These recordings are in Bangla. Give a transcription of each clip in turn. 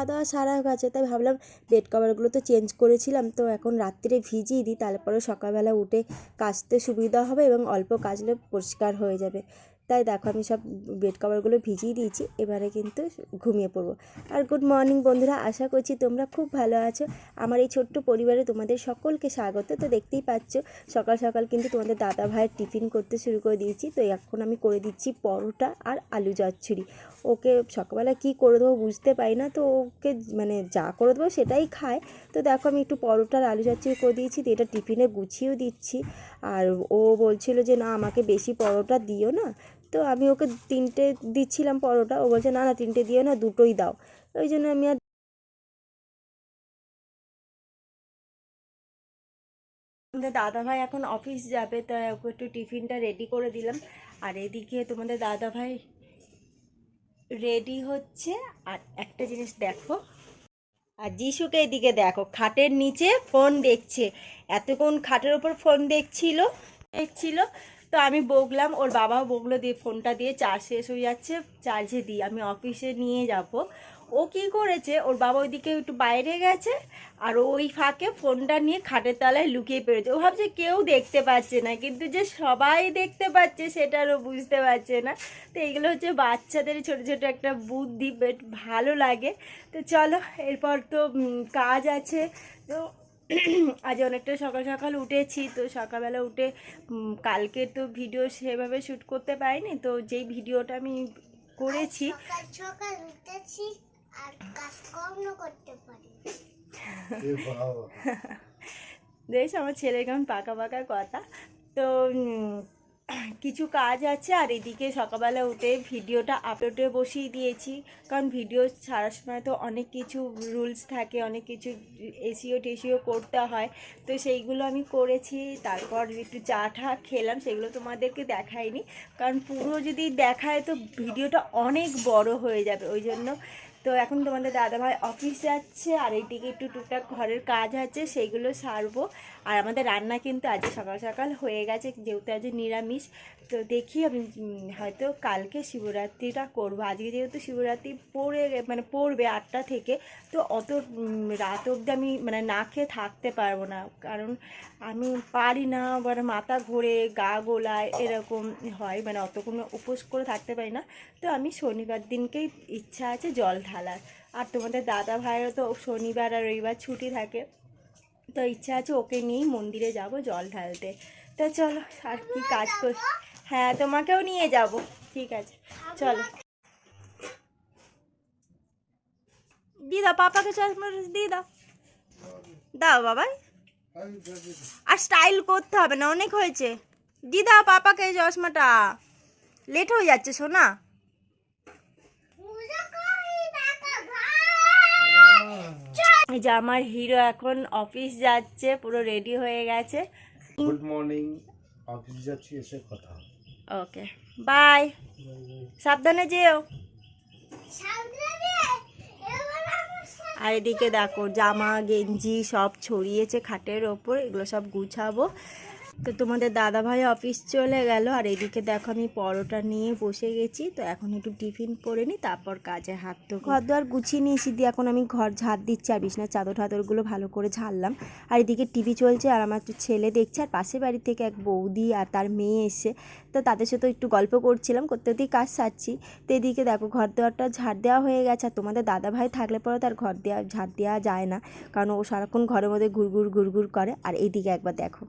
খাওয়া দাওয়া সারা গেছে, তাই ভাবলাম বেড কভারগুলো তো চেঞ্জ করেছিলাম, তো এখন রাত্রে ভিজিয়ে দিই তারপরে সকালবেলা উঠে কাচতে সুবিধা হবে এবং অল্প কাচলে পরিষ্কার হয়ে যাবে। তাই দেখো আমি সব বেড কভারগুলো ভিজিয়ে দিয়েছি, এবারে কিন্তু ঘুমিয়ে পড়ব। আর গুড মর্নিং বন্ধুরা, আশা করছি তোমরা খুব ভালো আছো। আমার এই ছোট্ট পরিবারে তোমাদের সকলকে স্বাগত। তো দেখতেই পাচ্ছ, সকাল সকাল কিন্তু তোমাদের দাদা ভাইয়ের টিফিন করতে শুরু করে দিয়েছি। তো এখন আমি করে দিচ্ছি পরোটা আর আলু চচ্চড়ি। ওকে সকালবেলা কী করে দেবো বুঝতে পারি না, তো ওকে মানে যা করে দেবো সেটাই খায়। তো দেখো আমি একটু পরোটা আর আলু চচ্চড়ি করে দিয়েছি তো এটা টিফিনে গুছিয়েও দিচ্ছি। আর ও বলছিল যে, না, আমাকে বেশি পরোটা দিও না। তো আমি ওকে তিনটে দিচ্ছিলাম পরোটা। ও বলছে, না না, তিনটে দিও না, দুটোই দাও। ওই জন্য আমি আর তোমাদের দাদা ভাই এখন অফিস যাবে তাই ওকে একটু টিফিনটা রেডি করে দিলাম। আর এদিকে তোমাদের দাদা ভাই রেডি হচ্ছে। আর একটা জিনিস দেখো। আর যিশুকে এদিকে দেখো, খাটের নিচে ফোন দেখছে। এতক্ষণ খাটের ওপর ফোন দেখছিল দেখছিল। তো আমি বকলাম, ওর বাবাও বকলো দিয়ে ফোনটা দিয়ে চার্জ শেষ হয়ে যাচ্ছে চার্জে দিই আমি অফিসে নিয়ে যাব। ও কি করেছে, ওর বাবা ওইদিকে একটু বাইরে গেছে, আর ওই ফাঁকে ফোনটা নিয়ে খাটের তলায় লুকিয়ে পেরেছে ও ভাবছে কেউ দেখতে পাচ্ছে না, কিন্তু যে সবাই দেখতে পাচ্ছে সেটারও বুঝতে পারছে না। তো এগুলো হচ্ছে বাচ্চাদের ছোট ছোট একটা বুদ্ধি বেট ভালো লাগে। তো চলো, এরপর তো কাজ আছে। তো আজ অনেকটা সকাল সকাল উঠেছি তো সকালবেলা উঠে কালকে তো ভিডিও সেভাবে শ্যুট করতে পারিনি তো যেই ভিডিওটা আমি করেছি সকাল সকাল উঠেছি আর কাজকর্ম করতে পারি বেশ আমার ছেলের কেমন পাকা পাকা কথা। তো কিছু কাজ আছে আর এদিকে সকালবেলা উঠে ভিডিওটা আপলোডে বসিয়ে দিয়েছি। কারণ ভিডিও ছাড়ার সময় তো অনেক কিছু রুলস থাকে, অনেক কিছু এসিও টেসিও করতে হয়। তো সেইগুলো আমি করেছি, তারপর একটু চা ঠা খেলাম, সেগুলো তোমাদেরকে দেখাইনি। কারণ পুরো যদি দেখায় তো ভিডিওটা অনেক বড় হয়ে যাবে, ওই জন্য তো এখন তোমাদের দাদাভাই অফিস যাচ্ছে, আর এইদিকে একটু টুকটাক ঘরের কাজ আছে, সেইগুলো সারবো। আর আমাদের রান্না কিন্তু আজ সকাল সকাল হয়ে গেছে, যেহেতু আজ নিরামিষ। তো দেখি আমি হয়তো কালকে শিবরাত্রিটা করব। আজকে যেহেতু শিবরাত্রি পড়ে মানে পড়বে আটটা থেকে, তো অত রাত অবধি আমি মানে না খেয়ে থাকতে পারব না। কারণ আমি পারি না, আবার মাথা ঘোরে, গা গোলায়, এরকম হয়। মানে অতক্ষণ উপোস করে থাকতে পারি না। তো আমি শনিবার দিনকেই ইচ্ছা আছে জল ঢালার। আর তোমাদের দাদা ভাইয়েরও তো শনিবার আর রবিবার ছুটি থাকে। তো ইচ্ছা আছে ওকে নিয়েই মন্দিরে যাব জল ঢালতে। তো চলো, আর কি কাজ কর? হ্যাঁ তোমাকেও নিয়ে যাব। ঠিক আছে, চলো। দিয়ে দাও পাপাকে চশমা দাও দাও বাবাই আর স্টাইল করতে হবে না, অনেক হয়েছে। দিদা, পাপাকে চশমাটা। লেট হয়ে যাচ্ছে শোনা পূজা করি টাকা ভাই এই যে আমার হিরো এখন অফিস যাচ্ছে পুরো রেডি হয়ে গেছে। গুড মর্নিং অফিস যাচ্ছি এসে কথা ওকে বাই সাবধানে যেও। আর এদিকে দেখো জামা গেঞ্জি সব ছড়িয়েছে খাটের ওপর এগুলো সব গুছাবো। তো তোমাদের দাদা ভাই অফিস চলে গেল, আর এদিকে দেখো আমি পরোটা নিয়ে বসে গেছি। তো এখন একটু টিফিন করে নিই তারপর কাজে হাত তো ঘর দুয়ার গুছিয়ে নিয়েছি দিয়ে এখন আমি ঘর ঝাড় দিচ্ছি, আর বিছনার চাদর টাদরগুলো ভালো করে ঝাড়লাম। আর এদিকে টিভি চলছে, আর আমার একটু ছেলে দেখছে, আর পাশের বাড়ি থেকে এক বৌদি আর তার মেয়ে এসে, তো তাদের সাথে একটু গল্প করছিলাম, করতে করতেই কাজ সারছি। তো এদিকে দেখো ঘর দেওয়ারটা ঝাড় দেওয়া হয়ে গেছে, আর তোমাদের দাদা ভাই থাকলে পরে তার ঘর দেওয়া ঝাড় দেওয়া যায় না। কারণ ও সারাক্ষণ ঘরের মধ্যে ঘুরঘুর ঘুরঘুর করে। আর এইদিকে একবার দেখো।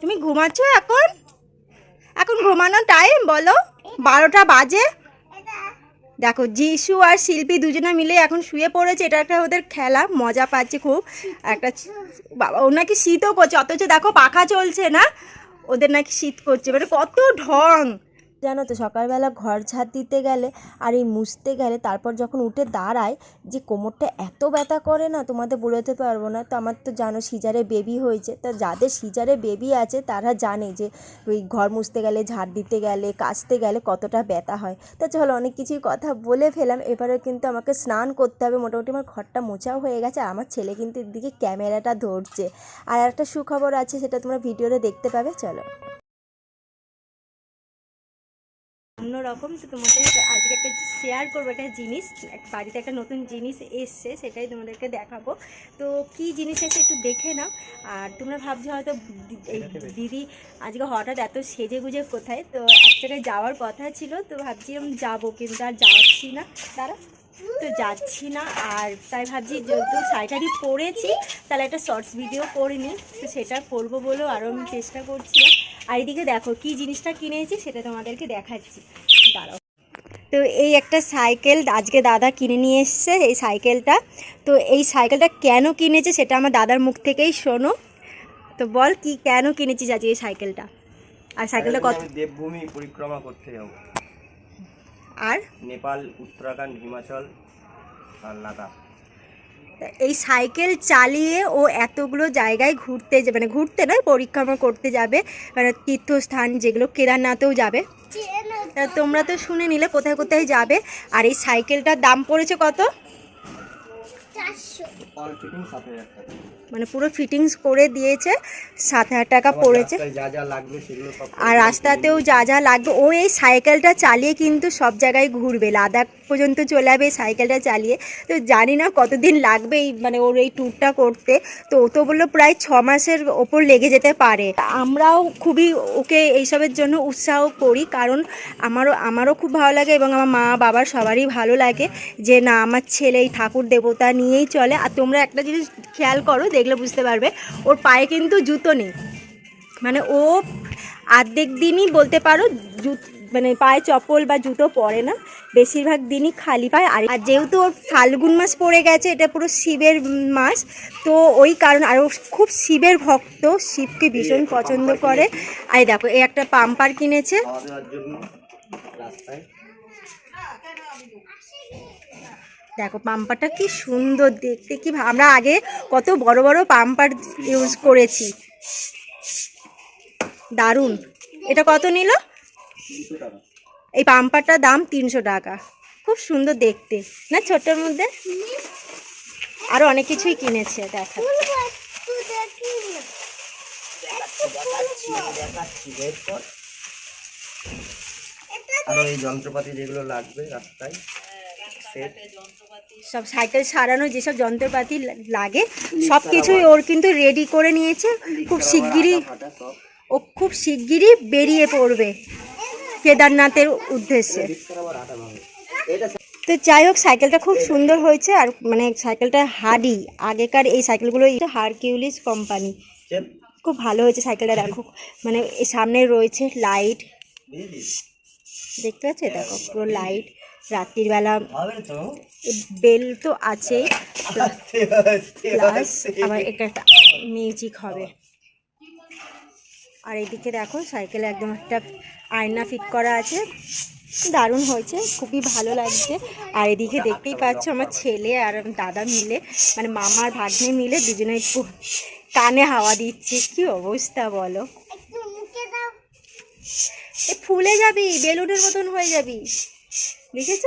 তুমি ঘুমাচ্ছ এখন? এখন ঘুমানোর টাইম বলো। বারোটা বাজে। দেখো, যিশু আর শিল্পী দুজনে মিলে এখন শুয়ে পড়েছে। এটা একটা ওদের খেলা, মজা পাচ্ছে খুব। একটা বাবা, ওর নাকি শীতও করছে। অথচ দেখো, পাখা চলছে না। ওদের নাকি শীত করছে। মানে কত ঢং। জানো তো, সকালবেলা ঘর ঝাড় দিতে গেলে আর এই মুছতে গেলে তারপর যখন উঠে দাঁড়ায় যে কোমরটা এত ব্যথা করে না, তোমাদের বলতে পারব না। তো আমার তো জানো সিজারে বেবি হয়েছে। তো যাদের সিজারে বেবি আছে তারা জানে যে ওই ঘর মুছতে গেলে, ঝাড় দিতে গেলে, কাচতে গেলে কতটা ব্যথা হয়। তো চলো অনেক কিছুই কথা বলে ফেলাম এবারে কিন্তু আমাকে স্নান করতে হবে। মোটামুটি আমার ঘরটা মোছাও হয়ে গেছে আর আমার ছেলে কিন্তু এদিকে ক্যামেরাটা ধরছে। আর একটা সুখবর আছে, সেটা তোমরা ভিডিওতে দেখতে পাবে। চলো। অন্যরকম তো তোমাদের আজকে একটা শেয়ার করব একটা জিনিস বাড়িতে একটা নতুন জিনিস এসছে, সেটাই তোমাদেরকে দেখাবো। তো কি জিনিস এসে একটু দেখে নাও। আর তোমরা ভাবছ হয়তো দিদি আজকে হঠাৎ এত সেজে গুজে কোথায়? তো এক জায়গায় যাওয়ার কথা ছিল, তো ভাবছিলাম যাব, কিন্তু আর যাচ্ছি না। তারা তো যাচ্ছি না, আর তাই ভাবছি যেহেতু শাড়িটারি পরেছি, তাহলে একটা শর্টস ভিডিও করে তো সেটা করব বলেও আরও আমি চেষ্টা করছিলাম। আর এদিকে দেখো কি জিনিসটা কিনেছি সেটা তোমাদেরকে দেখাচ্ছি। দাঁড়াও। তো এই একটা সাইকেল আজকে দাদা কিনে নিয়ে এসছে এই সাইকেলটা। তো এই সাইকেলটা কেন কিনেছে সেটা আমার দাদার মুখ থেকেই শোনো। তো বল কি কেন কিনেছিস আজকে এই সাইকেলটা? আর সাইকেলটা কত? দেবভূমি পরিক্রমা করতে যাব। আর? নেপাল উত্তরাখণ্ড হিমাচল আর লাদাখ। এই সাইকেল চালিয়ে ও এতগুলো জায়গায় ঘুরতে যাবে মানে ঘুরতে নয় পরিক্রমা করতে যাবে মানে তীর্থস্থান যেগুলো কেদারনাথেও যাবে। তা তোমরা তো শুনে নিলে কোথায় কোথায় যাবে। আর এই সাইকেলটার দাম পড়েছে কত? চারশো। মানে পুরো ফিটিংস করে দিয়েছে সাত হাজার টাকা পড়েছে। আর রাস্তাতেও যা যা লাগবে ও এই সাইকেলটা চালিয়ে কিন্তু সব জায়গায় ঘুরবে লাদাখ পর্যন্ত চলে যাবে এই সাইকেলটা চালিয়ে। তো জানি না কতদিন লাগবে এই মানে ওর এই ট্যুরটা করতে। তো ও তো বলল প্রায় ছ মাসের ওপর লেগে যেতে পারে। আমরাও খুবই ওকে এইসবের জন্য উৎসাহ করি কারণ আমারও আমারও খুব ভালো লাগে এবং আমার মা বাবার সবারই ভালো লাগে যে না আমার ছেলে এই ঠাকুর দেবতা নিয়েই চলে। আর তোমরা একটা জিনিস খেয়াল করো দেখলে বুঝতে পারবে। ওর পায়ে কিন্তু জুতো নেই। মানে ও আর্ধেক দিনই বলতে পারো জুত মানে পায়ে চপ্পল বা জুতো পরে না। বেশিরভাগ দিনই খালি পায়। আর আর যেহেতু ওর ফাল্গুন মাস পড়ে গেছে এটা পুরো শিবের মাস তো ওই কারণ আর ও খুব শিবের ভক্ত শিবকে ভীষণ পছন্দ করে। আর দেখো এই একটা পাম্পার কিনেছে। রাস্তায়। দেখো পাম্পারটা কি সুন্দর দেখতে, কি আমরা আগে কত বড় বড় পাম্পার ইউজ করেছি। দারুণ। এটা কত নিল? এই পাম্পারটার দাম তিনশো টাকা। খুব সুন্দর দেখতে। না ছোট্টর মধ্যে? আরও অনেক কিছুই কিনেছে, দেখা। আরও এই যন্ত্রপাতি যেগুলো লাগবে রাস্তায়। সব সাইকেল সারানো যেসব যন্ত্রপাতি লাগে সব কিছুই ওর কিন্তু রেডি করে নিয়েছে। খুব শিগগিরই ও খুব শিগগিরই বেরিয়ে পড়বে কেদারনাথের উদ্দেশ্যে। তো যাই হোক সাইকেলটা খুব সুন্দর হয়েছে আর মানে সাইকেলটা হাডি আগেকার এই সাইকেলগুলো হারকিউলিস কোম্পানি। খুব ভালো হয়েছে সাইকেলটা দেখো মানে সামনে রয়েছে লাইট। দেখতে পাচ্ছ? দেখো পুরো লাইট। রাত্রির বেলা বেল তো আস্তে প্লাস। আবার একটা মিউজিক হবে। আর এদিকে দেখো সাইকেলে একদম একটা আয়না ফিট করা আছে। দারুণ হয়েছে খুবই ভালো লাগছে। আর এদিকে দেখতেই পাচ্ছ আমার ছেলে আর দাদা মিলে মানে মামার ভাগ্নে মিলে দুজনে একটু কানে হাওয়া দিচ্ছে। কি অবস্থা বলো? একটু মুখে দাও। এ ফুলে যাবি বেলুনের মতন হয়ে যাবি। দেখেছ?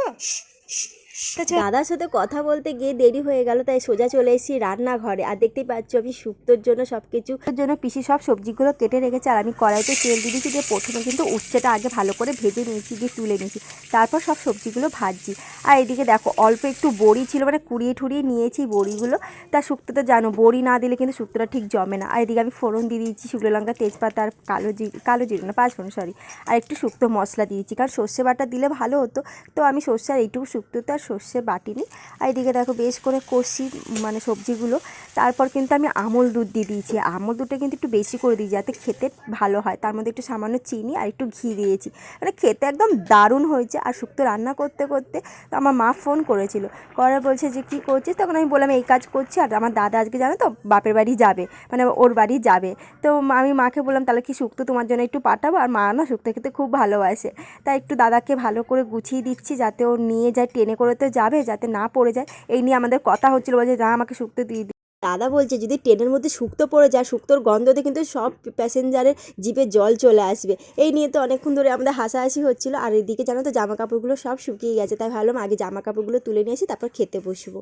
দাদার সাথে কথা বলতে গিয়ে দেরি হয়ে গেল, তাই সোজা চলে এসেছি রান্নাঘরে। আর দেখতেই পাচ্ছ আমি শুক্তোর জন্য সব কিছু জন্য পিসি সব সবজিগুলো কেটে রেখেছে, আর আমি কড়াইতে তেল দিয়ে দিয়েছি, দিয়ে প্রথমে কিন্তু উচ্ছেটা আগে ভালো করে ভেজে নিয়েছি দিয়ে তুলে নিয়েছি। তারপর সব সবজিগুলো ভাজছি। আর এদিকে দেখো, অল্প একটু বড়ি ছিল মানে কুড়িয়ে ঠুড়িয়ে নিয়েছি বড়িগুলো। তার শুক্তো তো জানো, বড়ি না দিলে কিন্তু শুক্তোটা ঠিক জমে না। আর এদিকে আমি ফোড়ন দিয়ে দিয়েছি, শুকনো লঙ্কা, তেজপাতা, আর কালো জি কালো জিরে না, পাঁচ ফোড়ন সরি আর একটু শুক্তো মশলা দিয়েছি, কারণ সর্ষে বাটা দিলে ভালো হতো। তো আমি সর্ষে আর এইটুকু শুক্তোতে আর সর্ষে বাটিনি। আর এদিকে দেখো বেশ করে কষি মানে সবজিগুলো। তারপর কিন্তু আমি আমল দুধ দিয়ে দিয়েছি। আমল দুধটা কিন্তু একটু বেশি করে দিই যাতে খেতে ভালো হয়। তার মধ্যে একটু সামান্য চিনি আর একটু ঘি দিয়েছি। মানে খেতে একদম দারুণ হয়েছে। আর শুক্তো রান্না করতে করতে তো আমার মা ফোন করেছিল। করে বলছে যে, কী করছিস? তখন আমি বললাম, এই কাজ করছি। আর আমার দাদা আজকে জানো তো বাপের বাড়ি যাবে। মানে ওর বাড়ি যাবে। তো আমি মাকে বললাম, তাহলে কি শুক্তো তোমার জন্য একটু পাঠাবো? আর মা না শুক্তো খেতে খুব ভালোবাসে। তাই একটু দাদাকে ভালো করে গুছিয়ে দিচ্ছি যাতে ও নিয়ে যায় ট্রেনে করে তো যাবে যাতে না পড়ে যায়। এই নিয়ে আমাদের কথা হচ্ছিল বলছে না আমাকে শুক্তো দিয়ে দিই দাদা বলছে যদি ট্রেনের মধ্যে শুক্তো পড়ে যায় শুক্তোর গন্ধতে কিন্তু সব প্যাসেঞ্জারের জিভে জল চলে আসবে। এই নিয়ে তো অনেকক্ষণ ধরে আমাদের হাসাহাসি হচ্ছিল। আর এদিকে জানো তো জামা কাপড়গুলো সব শুকিয়ে গেছে। তাই ভাবলাম আগে জামা কাপড়গুলো তুলে নিয়ে আসি তারপর খেতে বসবো।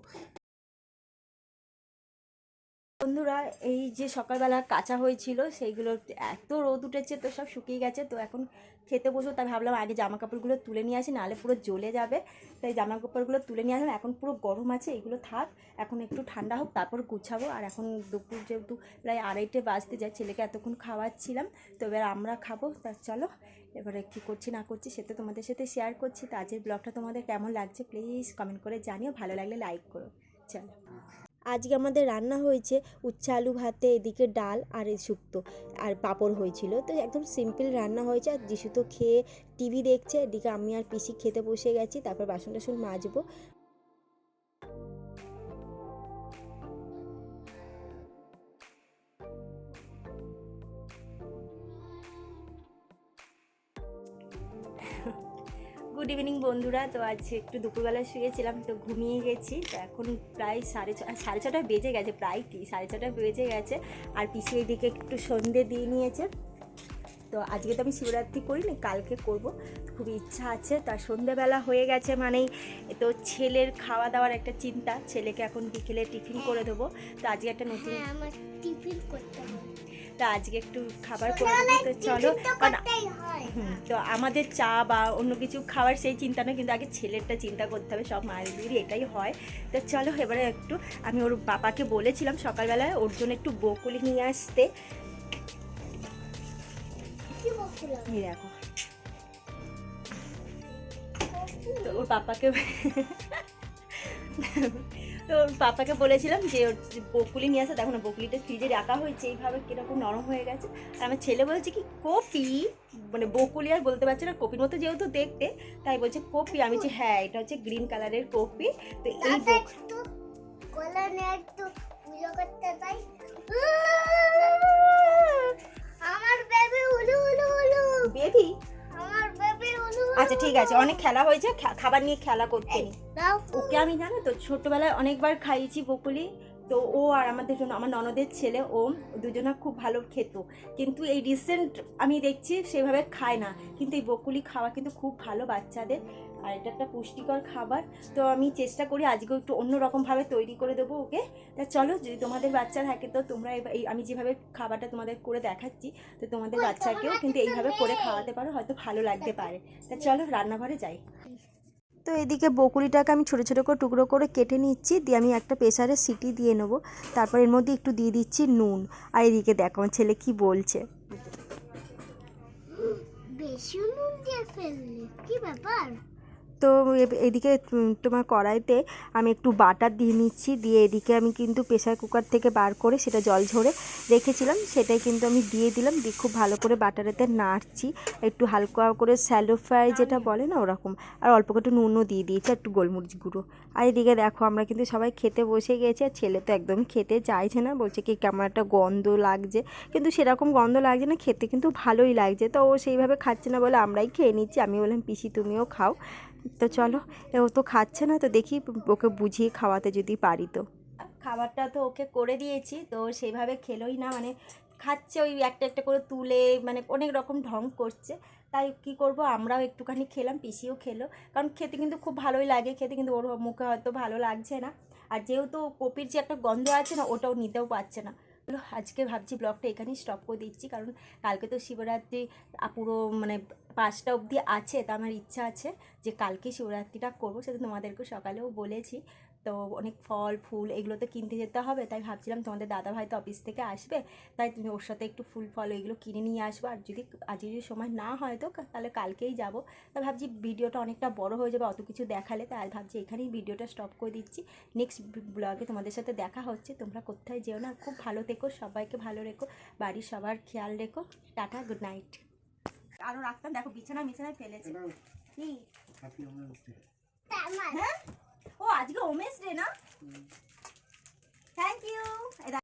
বন্ধুরা এই যে সকালবেলা কাঁচা হয়েছিল সেইগুলো এত রোদ উঠেছে তো সব শুকিয়ে গেছে। তো এখন খেতে বসবো, তাই ভাবলাম আগে জামা কাপড়গুলো তুলে নিয়ে আসি, নাহলে পুরো জ্বলে যাবে। তাই জামা কাপড়গুলো তুলে নিয়ে আসলাম, এখন পুরো গরম আছে, এগুলো থাক, এখন একটু ঠান্ডা হোক, তারপর গুছাবো। আর এখন দুপুর যেহেতু প্রায় আড়াইটে বাজতে যায়, ছেলেকে এতক্ষণ খাওয়াচ্ছিলাম, তো এবার আমরা খাব। তা চলো, এবারে কী করছি না করছি সেটা তোমাদের সাথে শেয়ার করছি। তো আজকের ব্লগটা তোমাদের কেমন লাগছে প্লিজ কমেন্ট করে জানিও, ভালো লাগলে লাইক করো। চলো। আজকে আমাদের রান্না হয়েছে উচ্ছে আলু ভাতে, এদিকে ডাল আর এই শুক্তো আর পাঁপড় হয়েছিল। তো একদম সিম্পল রান্না হয়েছে। আর যিশু তো খেয়ে টিভি দেখছে, এদিকে আমি আর পিসি খেতে বসে গেছি, তারপর বাসন টাসন মাজবো। গুড ইভিনিং বন্ধুরা। তো আজ একটু দুপুরবেলা শুয়েছিলাম, তো ঘুমিয়ে গেছি। তো এখন প্রায় সাড়ে ছ সাড়ে ছটা বেজে গেছে, প্রায় কি সাড়ে ছটা বেজে গেছে। আর পিসি দিকে একটু সন্ধে দিয়ে নিয়েছে। তো আজকে তো আমি শিবরাত্রি করিনি, কালকে করব। খুব ইচ্ছা আছে তার সন্ধেবেলা হয়ে গেছে মানেই। তো ছেলের খাওয়া দাওয়ার একটা চিন্তা, ছেলেকে এখন বিকেলে টিফিন করে দেবো। তো আজকে একটা নতুন হ্যাঁ টিফিন করতে হবে। তো আজকে একটু খাবার করে তো চলো। তো কারণ তো আমাদের চা বা অন্য কিছু খাওয়ার সেই চিন্তা নয় কিন্তু আগে ছেলেরটা চিন্তা করতে হবে সব মায়েদের এটাই হয়। তো চলো এবারে একটু আমি ওর বাবাকে বলেছিলাম সকালবেলায় ওর জন্য একটু বকুলি নিয়ে আসতে। দেখো। তো ওর পাপাকে তো পাপাকে বলেছিলাম যে ওর বকুলি নিয়ে আসে দেখো না বকুলিটা ফ্রিজে রাখা হয়েছে এইভাবে কীরকম নরম হয়ে গেছে। আর আমার ছেলে বলছে কি কপি? মানে বকুলি আর বলতে পারছে না কপির মতো যেহেতু দেখতে তাই বলছে কপি। আমি বলছি হ্যাঁ এটা হচ্ছে গ্রিন কালারের কপি। তো এই আমার বেবি উলু উলু উলু। বেবি আচ্ছা ঠিক আছে। অনেক খেলা হয়েছে খাবার নিয়ে খেলা করতে ওকে আমি জানো তো ছোটবেলায় অনেকবার খাইয়েছি বকুলি তো ও আর আমাদের জন্য আমার ননদের ছেলে ও দুজনা খুব ভালো খেত। কিন্তু এই রিসেন্ট আমি দেখছি সেভাবে খায় না। কিন্তু এই বকুলি খাওয়া কিন্তু খুব ভালো বাচ্চাদের। আর এটা একটা পুষ্টিকর খাবার। তো আমি চেষ্টা করি আজকেও একটু অন্যরকমভাবে তৈরি করে দেবো ওকে। তা চলো, যদি তোমাদের বাচ্চা থাকে তো তোমরা এই আমি যেভাবে খাবারটা তোমাদের করে দেখাচ্ছি, তো তোমাদের বাচ্চাকেও কিন্তু এইভাবে করে খাওয়াতে পারো, হয়তো ভালো লাগতে পারে। তা চলো, রান্নাঘরে যাই। তো এদিকে বকুলিটাকে আমি ছোটো ছোটো করে টুকরো করে কেটে নিচ্ছি, দিয়ে আমি একটা প্রেসারে সিটি দিয়ে নেব। তারপর এর মধ্যে একটু দিয়ে দিচ্ছি নুন। আর এদিকে দেখো, আমার ছেলে কি বলছে। বেশি নুন দিয়ে কি ব্যাপার? তো এদিকে তোমার কড়াইতে আমি একটু বাটার দিয়ে নিচ্ছি। দিয়ে এদিকে আমি কিন্তু প্রেসার কুকার থেকে বার করে সেটা জল ঝরে রেখেছিলাম। সেটাই কিন্তু আমি দিয়ে দিলাম। দিয়ে খুব ভালো করে বাটারেতে নাড়ছি। একটু হালকা করে স্যালো ফ্রাই যেটা বলে না ওরকম। আর অল্প একটু নুনও দিয়ে দিয়েছি, একটু গোলমরিচ গুঁড়ো। আর এদিকে দেখো, আমরা কিন্তু সবাই খেতে বসে গেছি আর ছেলে তো একদমই খেতে চাইছে না। বলছে কি, কেমন একটা গন্ধ লাগছে। কিন্তু সেরকম গন্ধ লাগছে না, খেতে কিন্তু ভালোই লাগছে। তো ও সেইভাবে খাচ্ছে না বলে আমরাই খেয়ে নিচ্ছি। আমি বললাম, পিসি তুমিও খাও। তো চলো ও তো খাচ্ছে না, তো দেখি ওকে বুঝিয়ে খাওয়াতে যদি পারি তো। খাবারটা তো ওকে করে দিয়েছি, তো সেইভাবে খেলোই না মানে খাচ্ছে ওই একটা একটা করে তুলে মানে অনেক রকম ঢং করছে। তাই কি করব, আমরাও একটুখানি খেলাম, পিসিও খেলো, কারণ খেতে কিন্তু খুব ভালোই লাগে, খেতে কিন্তু ওর মুখে হয়তো ভালো লাগছে না। আর যেহেতু কপির যে একটা গন্ধ আছে না, ওটাও নিতেও পারছে না। আজকে ভাবছি ব্লগটা এখানেই স্টপ করে দিচ্ছি। কারণ কালকে তো শিবরাত্রি পুরো মানে পাঁচটা অবধি আছে, তা আমার ইচ্ছা আছে যে কালকে শিবরাত্রিটা করব। সেটা তোমাদেরকে সকালেও বলেছি। তো অনেক ফল ফুল এগুলো তো কিনতে যেতে হবে। তাই ভাবছিলাম তোমাদের দাদা ভাই তো অফিস থেকে আসবে। তাই তুমি ওর সাথে একটু ফুল ফল এগুলো কিনে নিয়ে আসব। আর যদি আজ যদি সময় না হয় তো তাহলে কালকেই যাব। তা ভাবছি ভিডিওটা অনেকটা বড় হয়ে যাবে অত কিছু দেখালে। তাই ভাবছি এখানেই ভিডিওটা স্টপ করে দিচ্ছি। নেক্সট ব্লগে তোমাদের সাথে দেখা হচ্ছে। তোমরা কোথায় যেও না। খুব ভালো থেকো সবাইকে ভালো রেখো। বাড়ির সবার খেয়াল রেখো। টাটা গুড নাইট আরও রাখতাম দেখো বিছানা বিছানায় ফেলেছে। কি? হ্যাঁ? ও আজকে ওমেন্স ডে না থ্যাংক ইউ